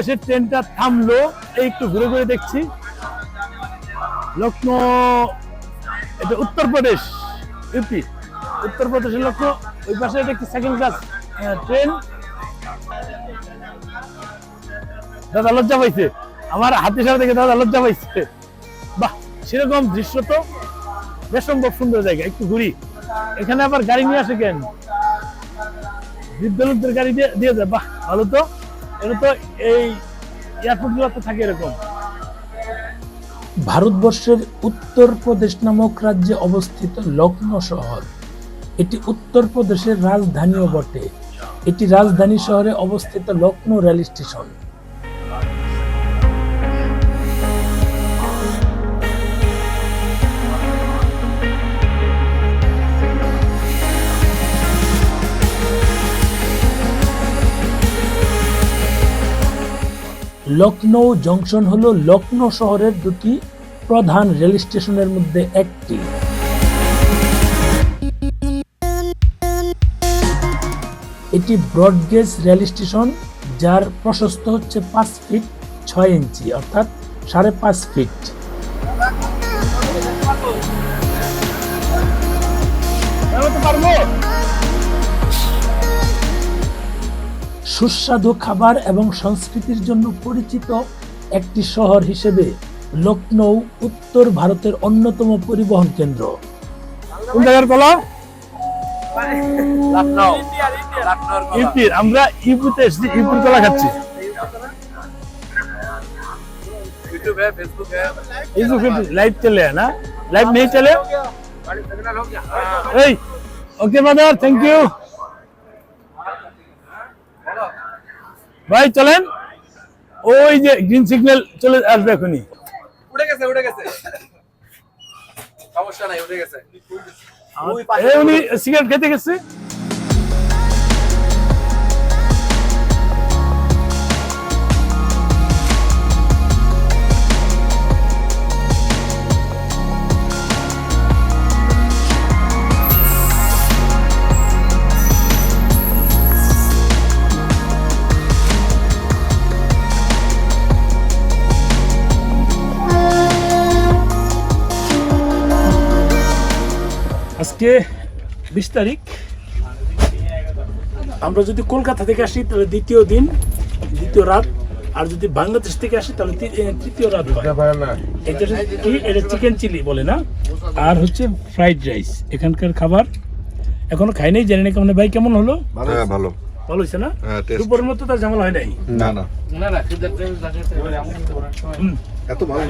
এসে ট্রেনটা থামলো। এই একটু ঘুরে ঘুরে দেখছি। লক্ষ্ণৌ, এটা উত্তরপ্রদেশ ইউপি। উত্তরপ্রদেশের লক্ষ্ণৌ, ওই পাশে এটা কি সেকেন্ড ক্লাস ট্রেন দাদা লজ্জা পাইছে। আমার হাতের সাথে দেখে দাদা লজ্জা পাইছে। বাহ, সেরকম দৃশ্য তো। বেশ সম্ভব সুন্দর জায়গা, একটু ঘুরি। এখানে আবার গাড়ি নিয়ে আসে কেন? বৃদ্ধ লোকদের গাড়ি দিয়ে দিয়ে যায়। বাহ, ভালো তো। এটা তো এই এয়ারপোর্ট গুলোতে থাকে এরকম। ভারতবর্ষের উত্তরপ্রদেশ নামক রাজ্যে অবস্থিত লক্ষ্ণৌ শহর। এটি উত্তরপ্রদেশের রাজধানীও বটে। এটি রাজধানী শহরে অবস্থিত Lucknow rail station Lucknow junction হল লখনৌ শহরের দুটি প্রধান রেল স্টেশনের মধ্যে একটি। এটি ব্রডগেজ রেল স্টেশন, যার প্রশস্ত হচ্ছে পাঁচ ফিট ছয় ইঞ্চি, অর্থাৎ সাড়ে পাঁচ ফিট। সুস্বাদু খাবার এবং সংস্কৃতির জন্য পরিচিত একটি শহর হিসেবে লখনৌ উত্তর ভারতের অন্যতম পরিবহন কেন্দ্র। আমরা ইপুতে এসেছি ইপুর কলা খাচ্ছি। লাইভ চলে না? লাইভ নেই চলে? ওকে মাদার থ্যাংক ইউ ভাই চলেন। ওই যে গ্রিন সিগন্যাল চলে আসবে এখনই। উঠে গেছে উঠে গেছে। সমস্যা নাই উঠে গেছে। উনি সিগারেট খেতে গেছে? আজকে বিশ তারিখ। আমরা যদি কলকাতা থেকে আসি তাহলে দ্বিতীয় দিন দ্বিতীয় রাত। আর যদি বাংলাদেশ থেকে আসি তাহলে তৃতীয় রাত এটা চিকেন চিলি বলে না? আর হচ্ছে ফ্রাইড রাইস এখানকার খাবার। এখনও খাই নাই জানি না কেমন। ভাই কেমন হলো? হ্যাঁ ভালো। ভালো হয়েছে না? হ্যাঁ, দুপুরের মতো তার ঝামেলা হয় নাই? না না। না না এত ভালো